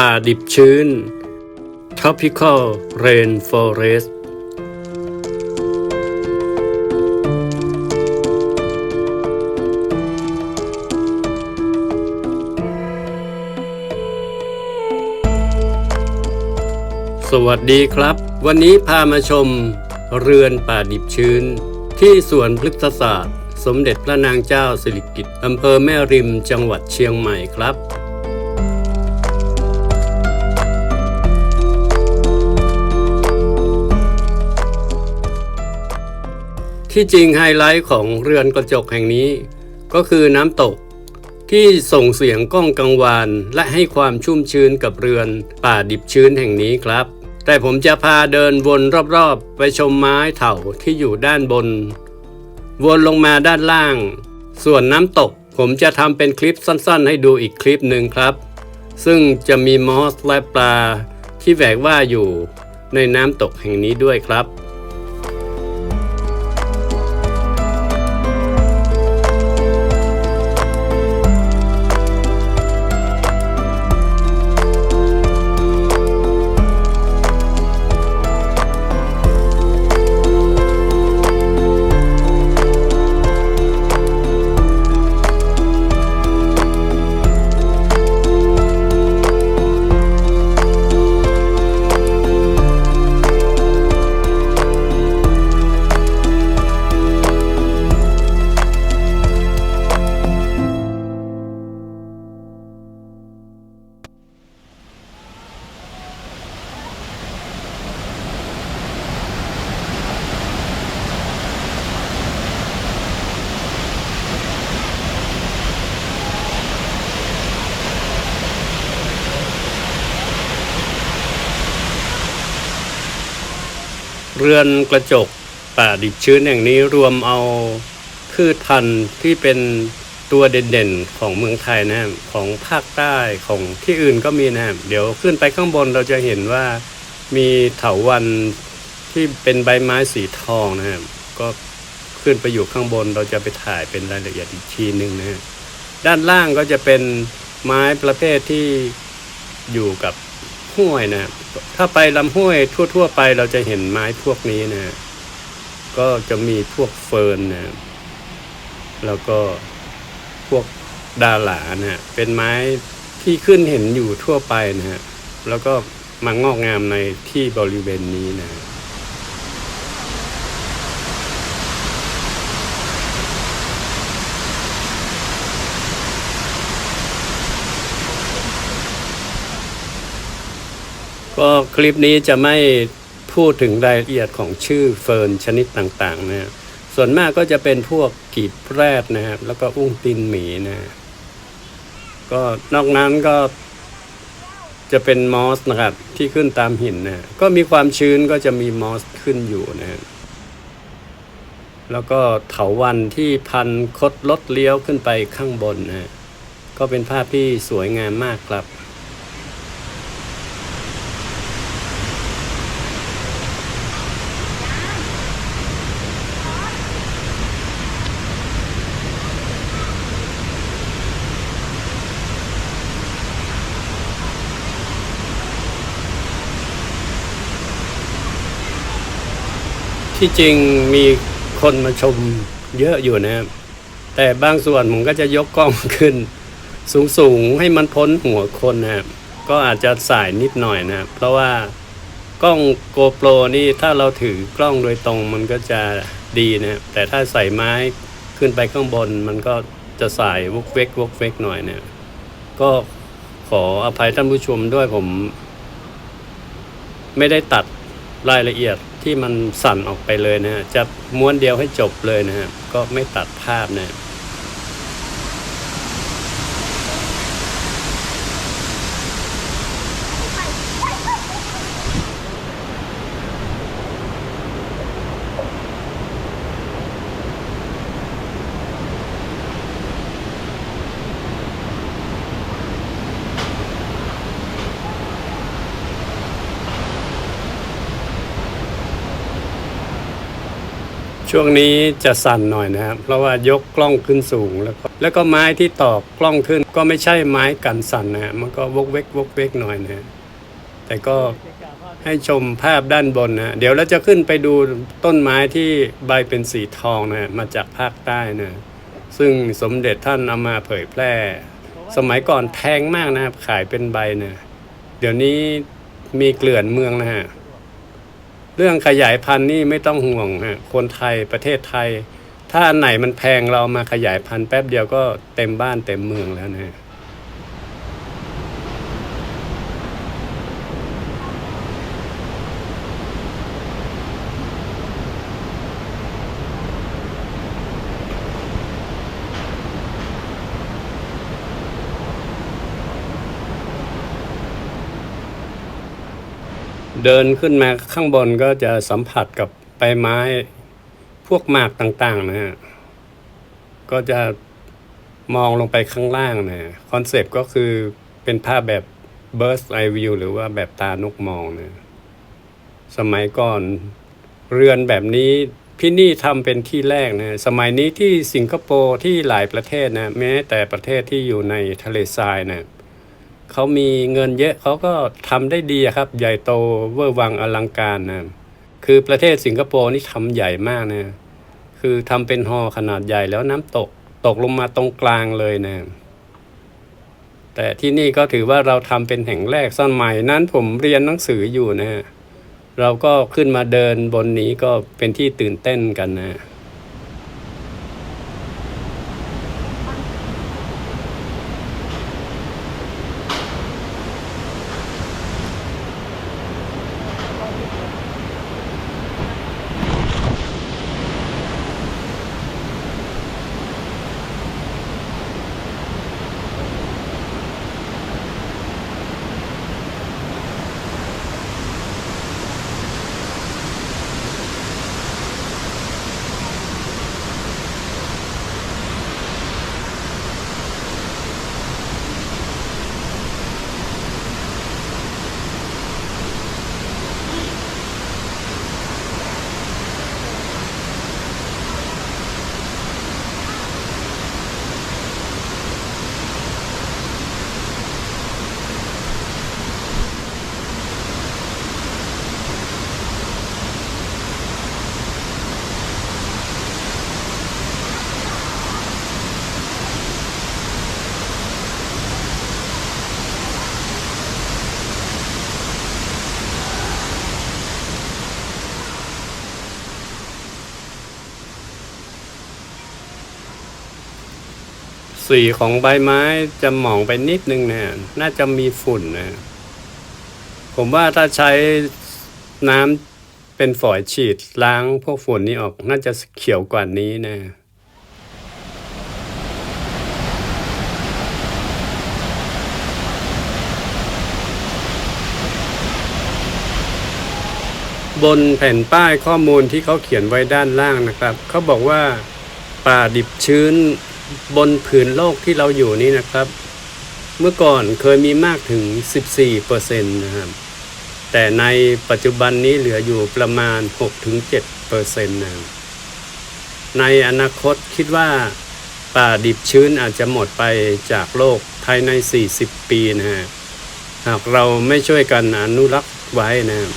ป่าดิบชื้น Tropical Rainforest สวัสดีครับ วันนี้พามาชมเรือนป่าดิบชื้น ที่สวนพฤกษศาสตร์ สมเด็จพระนางเจ้าสิริกิติ์อำเภอแม่ริมจังหวัดเชียงใหม่ครับ ที่จริงไฮไลท์ของเรือนกระจกแห่งนี้ ก็คือน้ำตก ที่ส่งเสียงก้องกังวานและให้ความชุ่มชื้นกับเรือนป่าดิบชื้นแห่งนี้ครับ แต่ผมจะพาเดินวนรอบๆ ไปชมไม้เถาที่อยู่ด้านบน วนลงมาด้านล่าง ส่วนน้ำตกผมจะทำเป็นคลิปสั้นๆ ให้ดูอีกคลิปหนึ่งครับ ซึ่งจะมีมอสและปลาที่แหวกว่าอยู่ในน้ำตกแห่งนี้ด้วยครับ เรือนกระจกป่าดิบชื้นแห่งนี้รวมเอาพืชพันธุ์ที่เป็นตัวเด่นๆของเมืองไทยนะครับของภาคใต้ของที่อื่นก็มีนะครับเดี๋ยวขึ้นไปข้างบนเราจะเห็นว่ามีเถาวันที่เป็นใบไม้สีทองนะครับก็ขึ้นไปอยู่ข้างบนเราจะไปถ่ายเป็นรายละเอียดอีกทีหนึ่งนะฮะด้านล่างก็จะเป็นไม้ประเภทที่อยู่กับ ห้วยนะ ถ้าไปลำห้วยทั่ว ๆ ไปเราจะเห็นไม้พวกนี้นะ ก็จะมีพวกเฟิร์นนะ แล้วก็พวกดาหลานะเป็นไม้ที่ขึ้นเห็นอยู่ทั่วไปนะฮะ แล้วก็มางอกงามในที่บริเวณนี้นะ ก็คลิปนี้จะไม่พูดถึงรายละเอียดของชื่อเฟิร์นชนิดต่างๆนะส่วนมากก็จะเป็นพวกกีบแรดนะครับ แล้วก็อุ้งตินหมีนะก็นอกนั้นก็จะเป็นมอสนะครับที่ขึ้นตามหินนะก็มีความชื้นก็จะมีมอสขึ้นอยู่นะแล้วก็เถาวันที่พันคดลดเลี้ยวขึ้นไปข้างบนนะก็เป็นภาพที่สวยงามมากครับ ที่จริงมีคนมาชมเยอะอยู่นะครับแต่บางส่วนผมก็จะยกกล้องขึ้น สูงๆให้มันพ้นหัวคนนะครับก็อาจจะสายนิดหน่อยนะครับเพราะว่ากล้องโกโปรนี่ถ้าเราถือกล้องโดยตรงมันก็จะดีนะแต่ถ้าใส่ไม้ขึ้นไปข้างบน มันก็จะสายวกเวกวกเวกหน่อยเนี่ยก็ขออภัยท่านผู้ชมด้วยผม ไม่ได้ตัดรายละเอียด ที่มันสั่นออกไปเลยนะฮะจะม้วนเดียวให้จบเลยนะฮะก็ไม่ตัดภาพนะ ช่วงนี้จะสั่นหน่อยนะครับ เพราะว่ายกกล้องขึ้นสูงแล้วก็แล้วก็ไม้ที่ตอกกล้องขึ้น ก็ไม่ใช่ไม้กันสั่นนะมันก็วกเวกวกเวกหน่อยนะฮะแต่ก็ให้ชมภาพด้านบนนะเดี๋ยวเราจะขึ้นไปดูต้นไม้ที่ใบเป็นสีทองนะมาจากภาคใต้นะซึ่งสมเด็จท่านเอามาเผยแพร่ สมัยก่อนแพงมากนะครับ ขายเป็นใบนะเดี๋ยวนี้มีเกลื่อนเมืองนะฮะ เรื่องขยายพันธุ์นี่ไม่ต้องห่วงฮะคนไทยประเทศไทย ถ้าอันไหนมันแพงเรามาขยายพันธุ์แป๊บเดียวก็เต็มบ้านเต็มเมืองแล้วนะ เดินขึ้นมาข้างบนก็จะสัมผัสกับใบไม้พวกหมากต่างๆนะฮะก็จะมองลงไปข้างล่างนะคอนเซปต์ก็คือเป็นภาพแบบ Bird Eye View หรือว่าแบบตานกมองนะสมัยก่อนเรือนแบบนี้พี่นี่ทำเป็นที่แรกนะสมัยนี้ที่สิงคโปร์ที่หลายประเทศนะแม้แต่ประเทศที่อยู่ในทะเลทรายนะ เขามีเงินเยอะเขาก็ทำได้ดีครับ ใหญ่โตเวอร์วังอลังการนะคือประเทศสิงคโปร์นี่ทำใหญ่มากนะคือทำเป็นฮอขนาดใหญ่แล้วน้ำตกตกลงมาตรงกลางเลยนะแต่ที่นี่ก็ถือว่าเราทำเป็นแห่งแรกสมัยนั้นผมเรียนหนังสืออยู่นะเราก็ขึ้นมาเดินบนนี้ก็เป็นที่ตื่นเต้นกันนะ สีของใบไม้จะหมองไปนิดนึงเนะน่าจะมีฝุ่นนะผมว่าถ้าใช้น้ำเป็นฝอยฉีดล้างพวกฝุ่นนี้ออกน่าจะเขียวกว่านี้นะบนแผ่นป้ายข้อมูลที่เขาเขียนไว้ด้านล่างนะครับ เขาบอกว่าป่าดิบชื้น บนผืนโลกที่เราอยู่นี้นะครับ เมื่อก่อนเคยมีมากถึง 14%นะครับ แต่ในปัจจุบันนี้เหลืออยู่ประมาณ 6-7%นะครับในอนาคตคิดว่าป่าดิบชื้นอาจจะหมดไปจากโลกภายใน 40 ปีนะฮะ หากเราไม่ช่วยกันอนุรักษ์ไว้นะครับ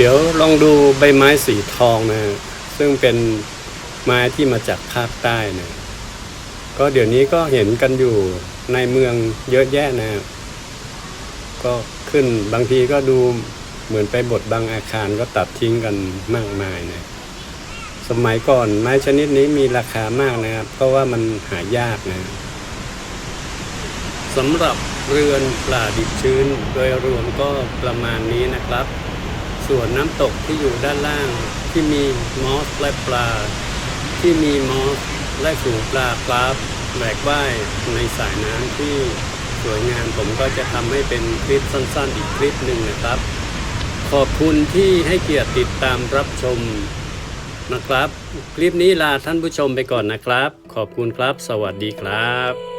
เดี๋ยวลองดูใบไม้สีทองนะซึ่งเป็นไม้ที่มาจากภาคใต้นะก็เดี๋ยวนี้ก็เห็นกันอยู่ในเมืองเยอะแยะนะก็ขึ้นบางทีก็ดูเหมือนไปบดบางอาคารก็ตัดทิ้งกันมากมายนะสมัยก่อนไม้ชนิดนี้มีราคามากนะครับ เพราะว่ามันหายากนะสำหรับเรือนปลาดิบชื้นโดยรวมก็ประมาณนี้นะครับ ส่วนน้ำตกที่อยู่ด้านล่างที่มีมอสและปลา ที่มีมอสและฝูงปลาครับแหวกว่ายในสายน้ำที่สวยงามผมก็จะทำให้เป็นคลิปสั้นๆ อีกคลิปหนึ่งนะครับ ขอบคุณที่ให้เกียรติติดตามรับชมนะครับ คลิปนี้ลาท่านผู้ชมไปก่อนนะครับ ขอบคุณครับ สวัสดีครับ